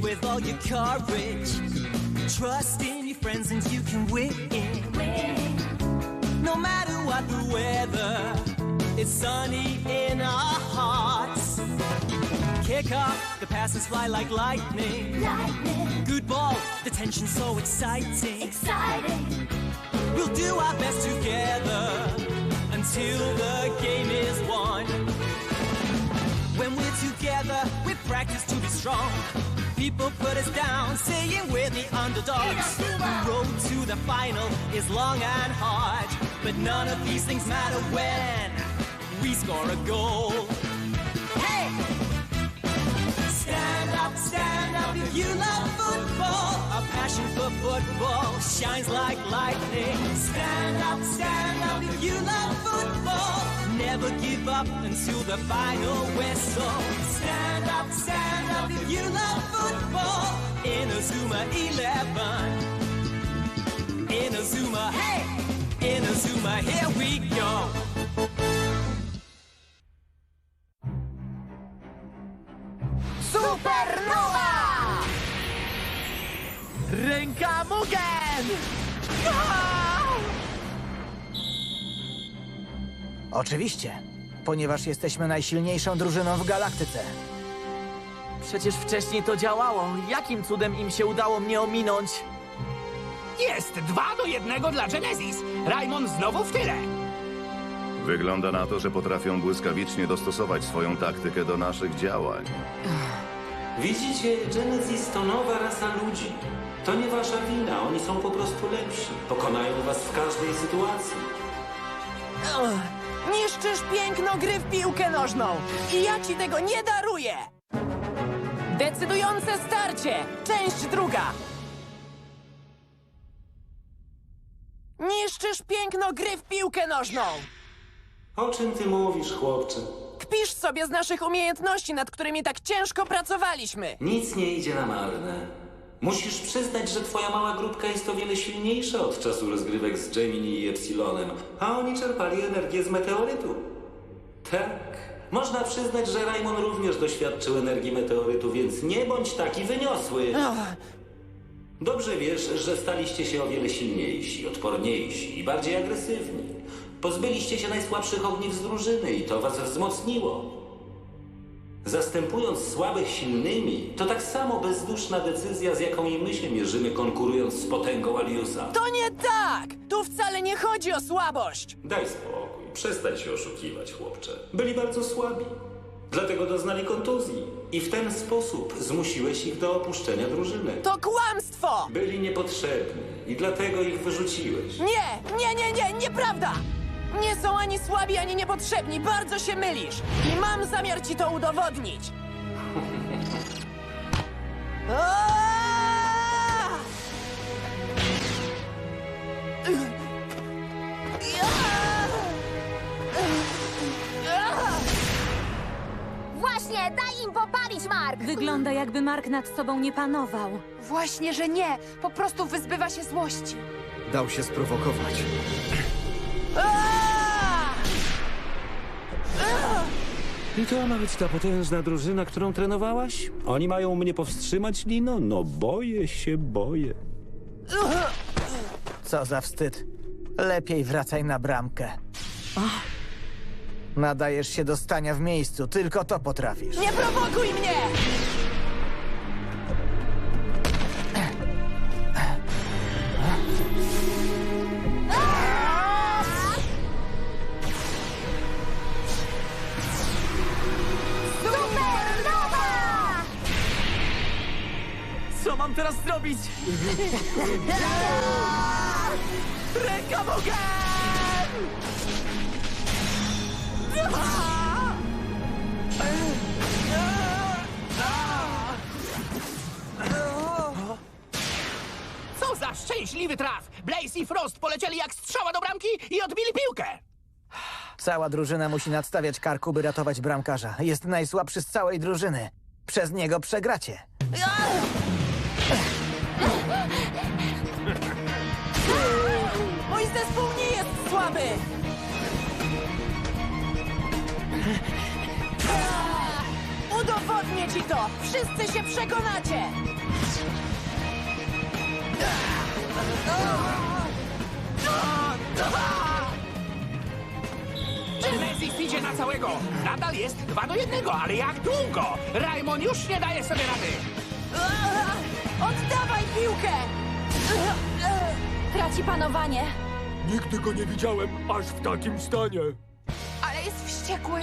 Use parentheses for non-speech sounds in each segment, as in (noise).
with all your courage. Trust in your friends and you can win. No matter what the weather, it's sunny in our hearts. Kick off, the passes fly like lightning. Lightning, Good ball, the tension's so exciting. exciting. We'll do our best together until the game is won. When we're together, we practice to be strong. People put us down, saying we're the underdogs. The road to the final is long and hard, but none of these things matter when we score a goal. If you love football. Our passion for football shines like lightning. Stand up, stand up if you love football. Never give up until the final whistle. Stand up, stand up if you love football. In a Zuma 11. In a Zuma, hey! In a Zuma, here we go. Ręka Mugen! Oczywiście, ponieważ jesteśmy najsilniejszą drużyną w galaktyce. Przecież wcześniej to działało. Jakim cudem im się udało mnie ominąć? Jest dwa do jednego dla Genesis. Raymond znowu w tyle. Wygląda na to, że potrafią błyskawicznie dostosować swoją taktykę do naszych działań. Widzicie, Genesis to nowa rasa ludzi. To nie wasza wina, oni są po prostu lepsi. Pokonają was w każdej sytuacji. Niszczysz piękno gry w piłkę nożną i ja ci tego nie daruję! Decydujące starcie! Część druga! Niszczysz piękno gry w piłkę nożną! O czym ty mówisz, chłopcze? Kpisz sobie z naszych umiejętności, nad którymi tak ciężko pracowaliśmy! Nic nie idzie na marne. Musisz przyznać, że twoja mała grupka jest o wiele silniejsza od czasu rozgrywek z Gemini i Epsilonem, a oni czerpali energię z meteorytu. Tak, można przyznać, że Raymond również doświadczył energii meteorytu, więc nie bądź taki wyniosły. Dobrze wiesz, że staliście się o wiele silniejsi, odporniejsi i bardziej agresywni. Pozbyliście się najsłabszych ogniw z drużyny i to was wzmocniło. Zastępując słabych silnymi, to tak samo bezduszna decyzja, z jaką i my się mierzymy, konkurując z potęgą Aliusa. To nie tak! Tu wcale nie chodzi o słabość! Daj spokój, przestań się oszukiwać, chłopcze. Byli bardzo słabi. Dlatego doznali kontuzji. I w ten sposób zmusiłeś ich do opuszczenia drużyny. To kłamstwo! Byli niepotrzebni i dlatego ich wyrzuciłeś. Nie, nie, nie, nie, nieprawda! Nie są ani słabi, ani niepotrzebni, bardzo się mylisz! I mam zamiar ci to udowodnić! (laughs) Aaaa! Właśnie, daj im popalić, Mark! Wygląda jakby Mark nad sobą nie panował. Właśnie, że nie. Po prostu wyzbywa się złości. Dał się sprowokować. Aaaa! I to ma być ta potężna drużyna, którą trenowałaś? Oni mają mnie powstrzymać, Lino? No boję się, boję. Co za wstyd. Lepiej wracaj na bramkę. Nadajesz się do stania w miejscu, tylko to potrafisz. Nie prowokuj mnie! Zrobić? (laughs) Ręka Mugen! Co za szczęśliwy traf! Blaze i Frost polecieli jak strzała do bramki i odbili piłkę. Cała drużyna musi nadstawiać karku, by ratować bramkarza. Jest najsłabszy z całej drużyny. Przez niego przegracie. Mój zespół nie jest słaby! Udowodnię ci to! Wszyscy się przekonacie! Genesis idzie na całego. Nadal jest 2 do 1, ale jak długo? Raymond już nie daje sobie rady. Oddawaj piłkę! Traci panowanie. Nigdy go nie widziałem aż w takim stanie. Ale jest wściekły.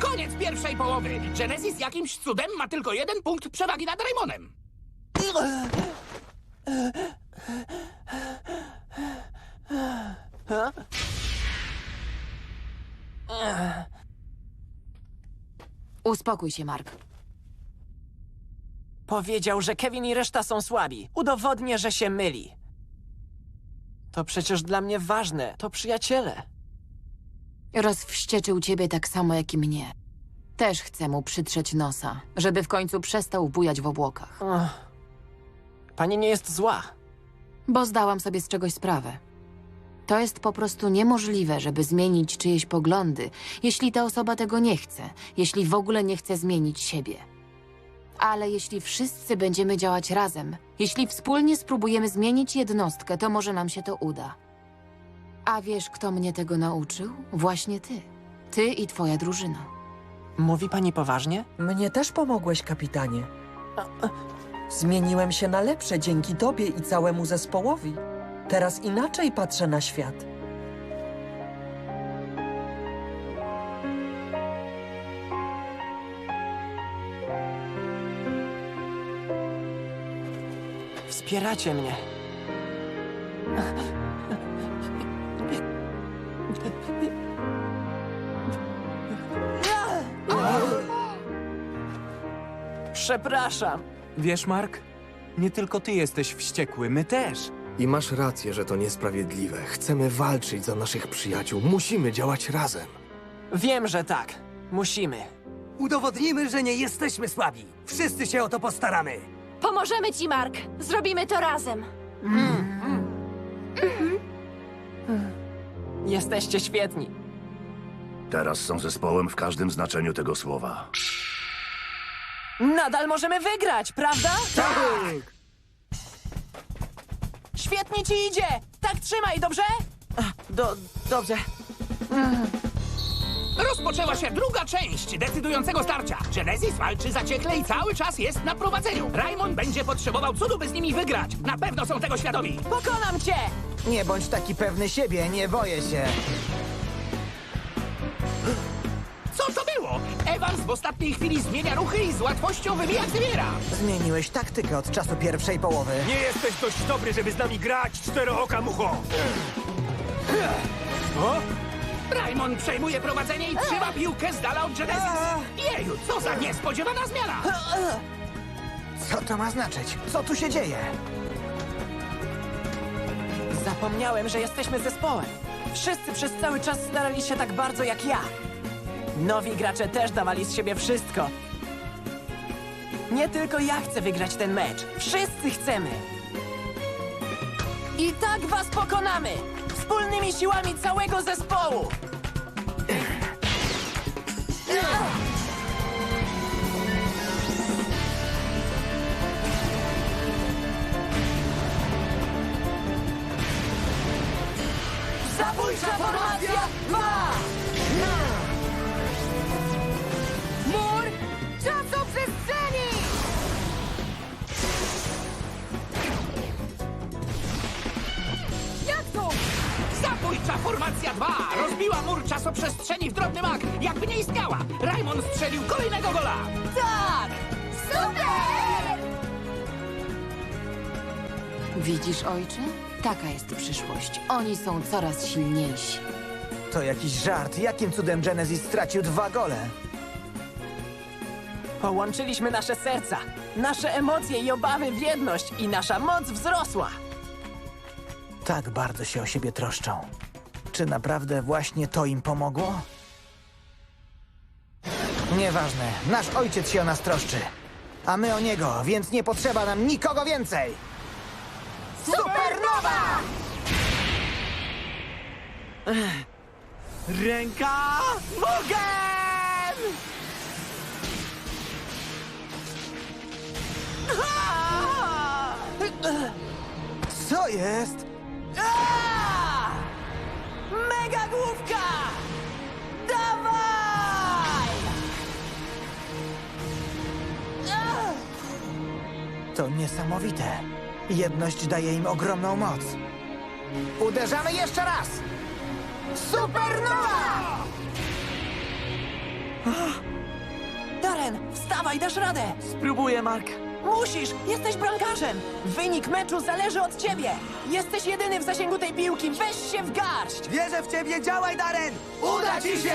Koniec pierwszej połowy. Genesis jakimś cudem ma tylko jeden punkt przewagi nad Raymonem. Uspokój się, Mark. Powiedział, że Kevin i reszta są słabi. Udowodnię, że się myli. To przecież dla mnie ważne. To przyjaciele. Rozwścieczył ciebie tak samo jak i mnie. Też chcę mu przytrzeć nosa, żeby w końcu przestał bujać w obłokach. Ach. Pani nie jest zła. Bo zdałam sobie z czegoś sprawę. To jest po prostu niemożliwe, żeby zmienić czyjeś poglądy, jeśli ta osoba tego nie chce, jeśli w ogóle nie chce zmienić siebie. Ale jeśli wszyscy będziemy działać razem, jeśli wspólnie spróbujemy zmienić jednostkę, to może nam się to uda. A wiesz, kto mnie tego nauczył? Właśnie ty. Ty i twoja drużyna. Mówi pani poważnie? Mnie też pomogłeś, kapitanie. Zmieniłem się na lepsze dzięki tobie i całemu zespołowi. Teraz inaczej patrzę na świat. Wspieracie mnie. Przepraszam. Wiesz, Mark? Nie tylko ty jesteś wściekły, my też. I masz rację, że to niesprawiedliwe. Chcemy walczyć za naszych przyjaciół. Musimy działać razem. Wiem, że tak. Musimy. Udowodnimy, że nie jesteśmy słabi. Wszyscy się o to postaramy. Pomożemy ci, Mark. Zrobimy to razem. Jesteście świetni. Teraz są zespołem w każdym znaczeniu tego słowa. Nadal możemy wygrać, prawda? Tak! Świetnie ci idzie! Tak trzymaj, dobrze? Do, dobrze. Rozpoczęła się druga część decydującego starcia. Genesis walczy zaciekle i cały czas jest na prowadzeniu. Raymond będzie potrzebował cudu, by z nimi wygrać. Na pewno są tego świadomi. Pokonam cię! Nie bądź taki pewny siebie, nie boję się. Co to było? Evans w ostatniej chwili zmienia ruchy i z łatwością wybija Xaviera. Zmieniłeś taktykę od czasu pierwszej połowy. Nie jesteś dość dobry, żeby z nami grać, czterooka mucho! Raymond przejmuje prowadzenie i trzyma piłkę z dala od Genesis. Jeju, co za niespodziewana zmiana! Co to ma znaczyć? Co tu się dzieje? Zapomniałem, że jesteśmy zespołem. Wszyscy przez cały czas starali się tak bardzo jak ja. Nowi gracze też dawali z siebie wszystko. Nie tylko ja chcę wygrać ten mecz. Wszyscy chcemy. I tak was pokonamy! Wspólnymi siłami całego zespołu! Zabójcza formacja 2! 2 rozbiła mur czasoprzestrzeni w drobny mak, jakby nie istniała. Raymond strzelił kolejnego gola. Tak! Super! Widzisz, ojcze? Taka jest przyszłość. Oni są coraz silniejsi. To jakiś żart. Jakim cudem Genesis stracił dwa gole? Połączyliśmy nasze serca, nasze emocje i obawy w jedność i nasza moc wzrosła. Tak bardzo się o siebie troszczą. Czy naprawdę właśnie to im pomogło? Nieważne. Nasz ojciec się o nas troszczy. A my o niego, więc nie potrzeba nam nikogo więcej. Super! Supernowa! Ręka Mugen! Co jest? A! Mega główka! Dawaj! To niesamowite. Jedność daje im ogromną moc. Uderzamy jeszcze raz! Supernowa! Darren, wstawaj, dasz radę! Spróbuję, Mark. Musisz! Jesteś bramkarzem! Wynik meczu zależy od ciebie! Jesteś jedyny w zasięgu tej piłki! Weź się w garść! Wierzę w ciebie, działaj, Darren! Uda ci się!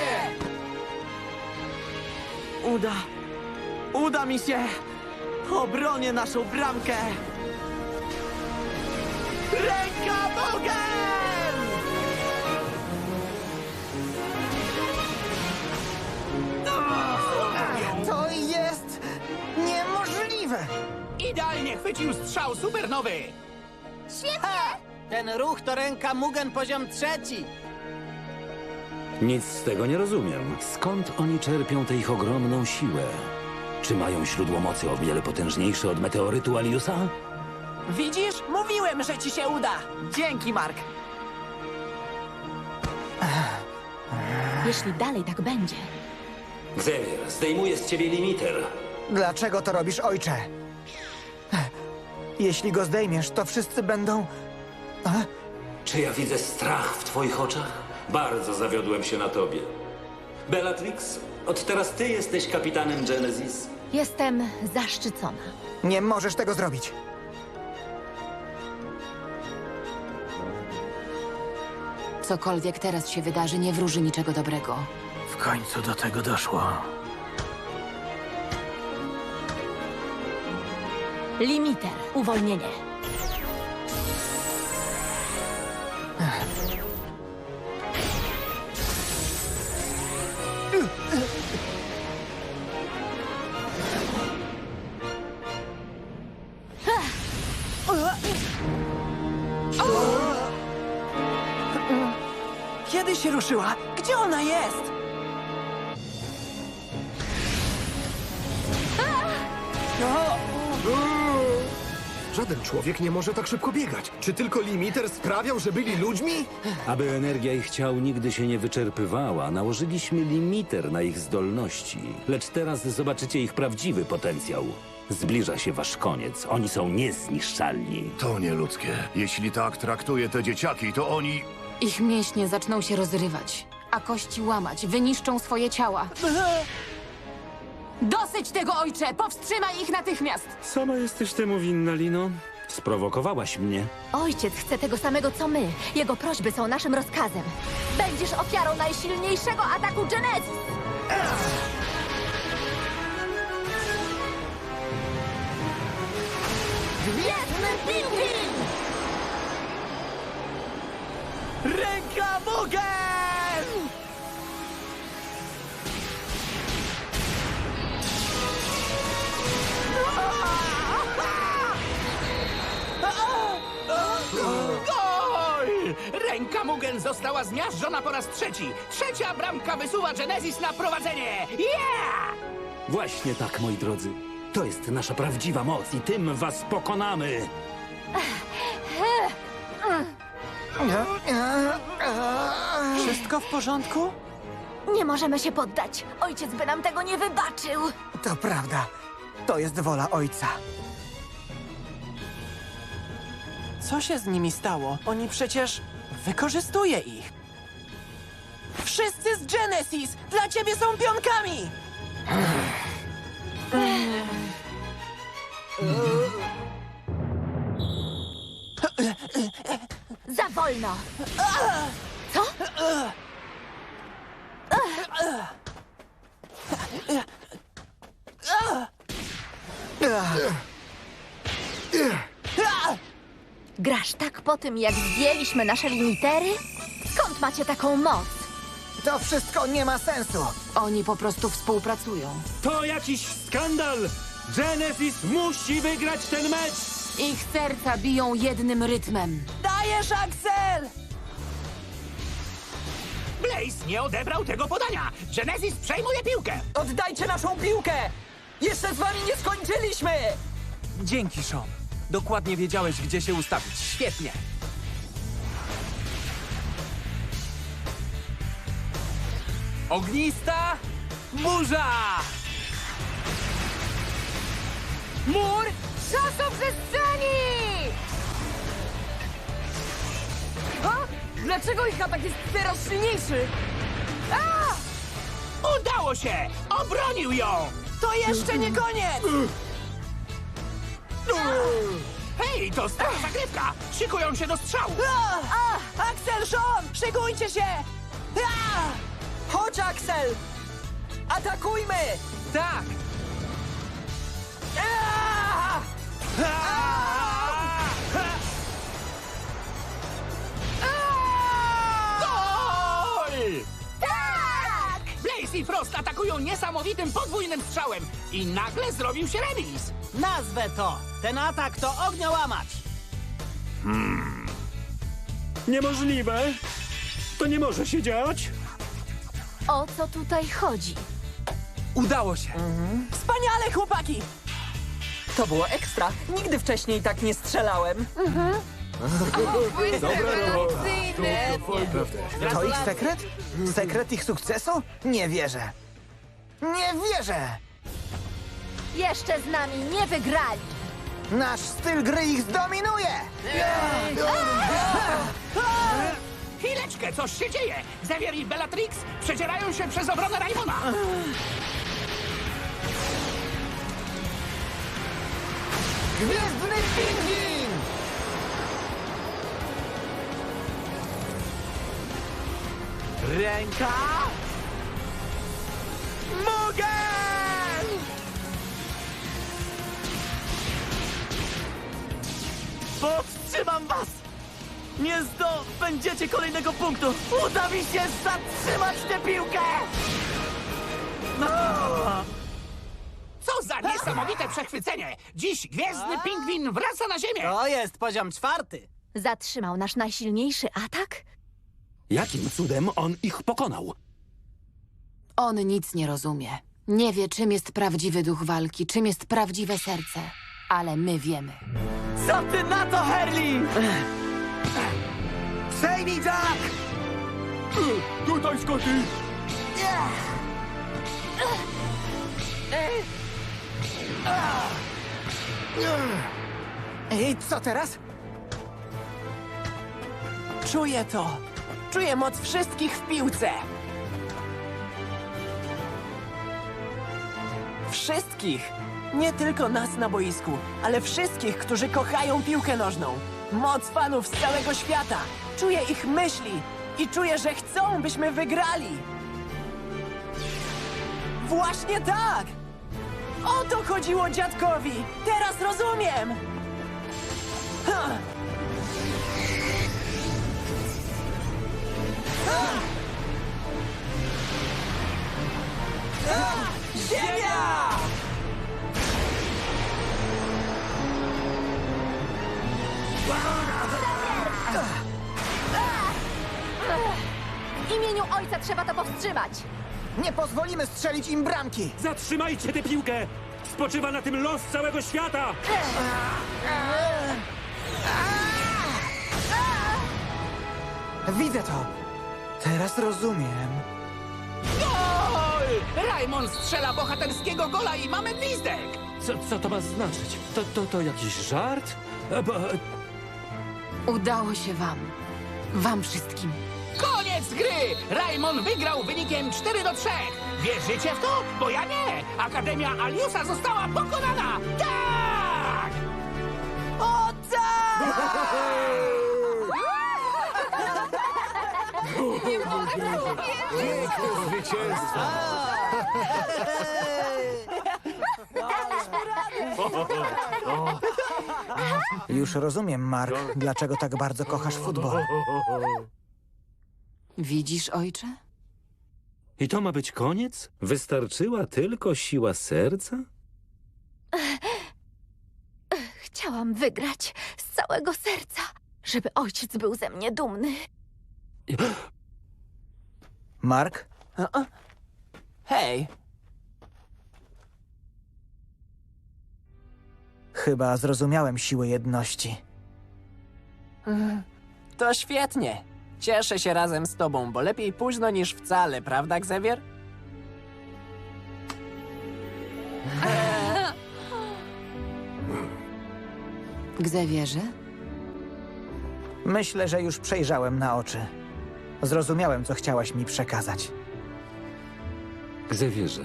Uda. Uda mi się. Obronię naszą bramkę. Ręka Mugen! Idealnie chwycił strzał supernowy! Ten ruch to ręka Mugen poziom trzeci! Nic z tego nie rozumiem. Skąd oni czerpią tę ich ogromną siłę? Czy mają źródło mocy o wiele potężniejsze od meteorytu Aliusa? Widzisz? Mówiłem, że ci się uda! Dzięki, Mark. Jeśli dalej tak będzie, Xavier, zdejmuję z ciebie limiter. Dlaczego to robisz, ojcze? Jeśli go zdejmiesz, to wszyscy będą... Czy ja widzę strach w twoich oczach? Bardzo zawiodłem się na tobie. Bellatrix, od teraz ty jesteś kapitanem Genesis. jestem zaszczycona. Nie możesz tego zrobić. Cokolwiek teraz się wydarzy, nie wróży niczego dobrego. W końcu do tego doszło. Limiter, uwolnienie. Kiedy się ruszyła? Gdzie ona jest? Żaden człowiek nie może tak szybko biegać. Czy tylko limiter sprawiał, że byli ludźmi? Aby energia ich ciał nigdy się nie wyczerpywała, nałożyliśmy limiter na ich zdolności. Lecz teraz zobaczycie ich prawdziwy potencjał. Zbliża się wasz koniec. Oni są niezniszczalni. To nieludzkie. Jeśli tak traktuje te dzieciaki, to oni... Ich mięśnie zaczną się rozrywać, a kości łamać, wyniszczą swoje ciała. Dosyć tego, ojcze! Powstrzymaj ich natychmiast! Sama jesteś temu winna, Lino. Sprowokowałaś mnie. Ojciec chce tego samego co my. Jego prośby są naszym rozkazem. Będziesz ofiarą najsilniejszego ataku Genesis! Gwiezdny Pingwin! Ręka Mugen! Mugen została zmiażdżona po raz trzeci. Trzecia bramka wysuwa Genesis na prowadzenie. Yeah! Właśnie tak, moi drodzy. To jest nasza prawdziwa moc i tym was pokonamy. Wszystko w porządku? Nie możemy się poddać. Ojciec by nam tego nie wybaczył. To prawda. To jest wola ojca. Co się z nimi stało? Oni przecież... Wykorzystuje ich. Wszyscy z Genesis! Dla ciebie są pionkami! Za wolno! Co? Grasz tak po tym, jak zdjęliśmy nasze limitery? Skąd macie taką moc? To wszystko nie ma sensu. Oni po prostu współpracują. To jakiś skandal! Genesis musi wygrać ten mecz! Ich serca biją jednym rytmem. Dajesz, Axel! Blaze nie odebrał tego podania. Genesis przejmuje piłkę. Oddajcie naszą piłkę! Jeszcze z wami nie skończyliśmy! Dzięki, Sean. Dokładnie wiedziałeś, gdzie się ustawić. Świetnie. Ognista burza! Mur czasoprzestrzeni! O? Dlaczego ich atak jest teraz silniejszy? A! Udało się! Obronił ją! To jeszcze nie koniec! (clears throat) Hej, to stara zagrywka! Szykują się do strzału! A! A! Axel, Sean, szykujcie się! A! Chodź, Axel! Atakujmy! Tak! A! Gol! Tak! Blaze i Frost atakują niesamowitym podwójnym strzałem i nagle zrobił się remis. Nazwę to! Ten atak to ogniołamacz! Niemożliwe! To nie może się dziać! O co tutaj chodzi? Udało się. Wspaniale, chłopaki! To było ekstra. Nigdy wcześniej tak nie strzelałem. To ich sekret? Sekret ich sukcesu? Nie wierzę. Nie wierzę! Jeszcze z nami nie wygrali! Nasz styl gry ich zdominuje! (laughs) Chwileczkę, coś się dzieje! Xavier i Bellatrix przedzierają się przez obronę Raimona. Gwiezdny pingwin! Ręka! Mogę! Powstrzymam was! Nie zdobędziecie kolejnego punktu! Uda mi się zatrzymać tę piłkę! No! Co za niesamowite przechwycenie! Dziś gwiezdny pingwin wraca na ziemię! To jest poziom czwarty. Zatrzymał nasz najsilniejszy atak? Jakim cudem on ich pokonał? On nic nie rozumie. Nie wie, czym jest prawdziwy duch walki, czym jest prawdziwe serce. Ale my wiemy. Co ty na to, Herli? Przejmij Jack! Tutaj, Scotty! I co teraz? Czuję to. Czuję moc wszystkich w piłce. Wszystkich. Nie tylko nas na boisku, ale wszystkich, którzy kochają piłkę nożną. Moc fanów z całego świata. Czuję ich myśli i czuję, że chcą, byśmy wygrali. Właśnie tak! O to chodziło dziadkowi! Teraz rozumiem! Ha! Ziemia! W imieniu ojca trzeba to powstrzymać! Nie pozwolimy strzelić im bramki! Zatrzymajcie tę piłkę! Spoczywa na tym los całego świata! Widzę to! Teraz rozumiem. Raimon strzela bohaterskiego gola i mamy gwizdek! Co, co to ma znaczyć? To, to, to jakiś żart? E, bo- Udało się wam. Wam wszystkim. Koniec gry! Raimon wygrał wynikiem 4 do 3. Wierzycie w to? Bo ja nie! Akademia Aliusa została pokonana! Tak! O tak! (laughs) Już rozumiem, Mark, dlaczego tak bardzo kochasz futbol. Widzisz, ojcze? I to ma być koniec? Wystarczyła tylko siła serca? Chciałam wygrać z całego serca, żeby ojciec był ze mnie dumny. Mark? Hej, Chyba zrozumiałem siłę jedności. to świetnie. Cieszę się razem z tobą, bo lepiej późno niż wcale, prawda, Xavier? Gzewierze? Myślę, że już przejrzałem na oczy. Zrozumiałem, co chciałaś mi przekazać. Zawierzę.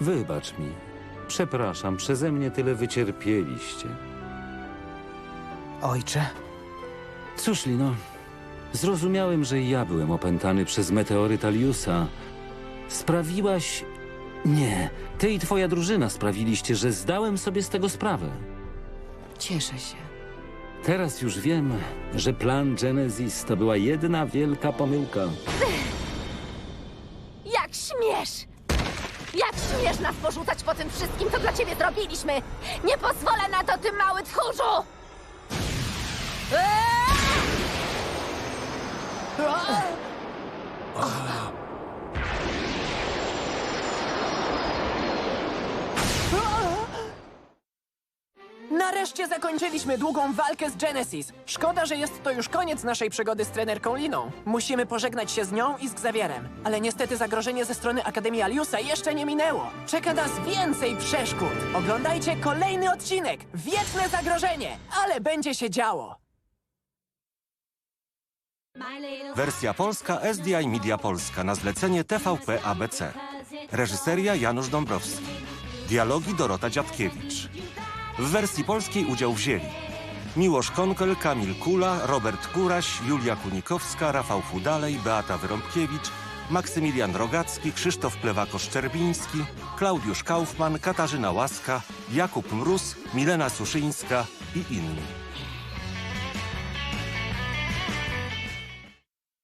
Wybacz mi. Przepraszam, przeze mnie tyle wycierpieliście. Ojcze? Cóż, Lino, zrozumiałem, że ja byłem opętany przez meteoryt Aliusa. Sprawiłaś... Nie, ty i twoja drużyna sprawiliście, że zdałem sobie z tego sprawę. Cieszę się. Teraz już wiem, że plan Genesis to była jedna wielka pomyłka. Jak śmiesz! Jak śmiesz nas porzucać po tym wszystkim, co dla ciebie zrobiliśmy! Nie pozwolę na to, ty mały tchórzu! Eee! Nareszcie zakończyliśmy długą walkę z Genesis. Szkoda, że jest to już koniec naszej przygody z trenerką Liną. Musimy pożegnać się z nią i z Xavierem. Ale niestety zagrożenie ze strony Akademii Aliusa jeszcze nie minęło. Czeka nas więcej przeszkód. Oglądajcie kolejny odcinek. Wieczne zagrożenie. Ale będzie się działo. Wersja polska SDI Media Polska na zlecenie TVP ABC. Reżyseria Janusz Dąbrowski. Dialogi Dorota Dziadkiewicz. W wersji polskiej udział wzięli Miłosz Konkel, Kamil Kula, Robert Kuraś, Julia Kunikowska, Rafał Fudalej, Beata Wyrąbkiewicz, Maksymilian Rogacki, Krzysztof Plewako-Szczerbiński, Klaudiusz Kaufman, Katarzyna Łaska, Jakub Mróz, Milena Suszyńska i inni.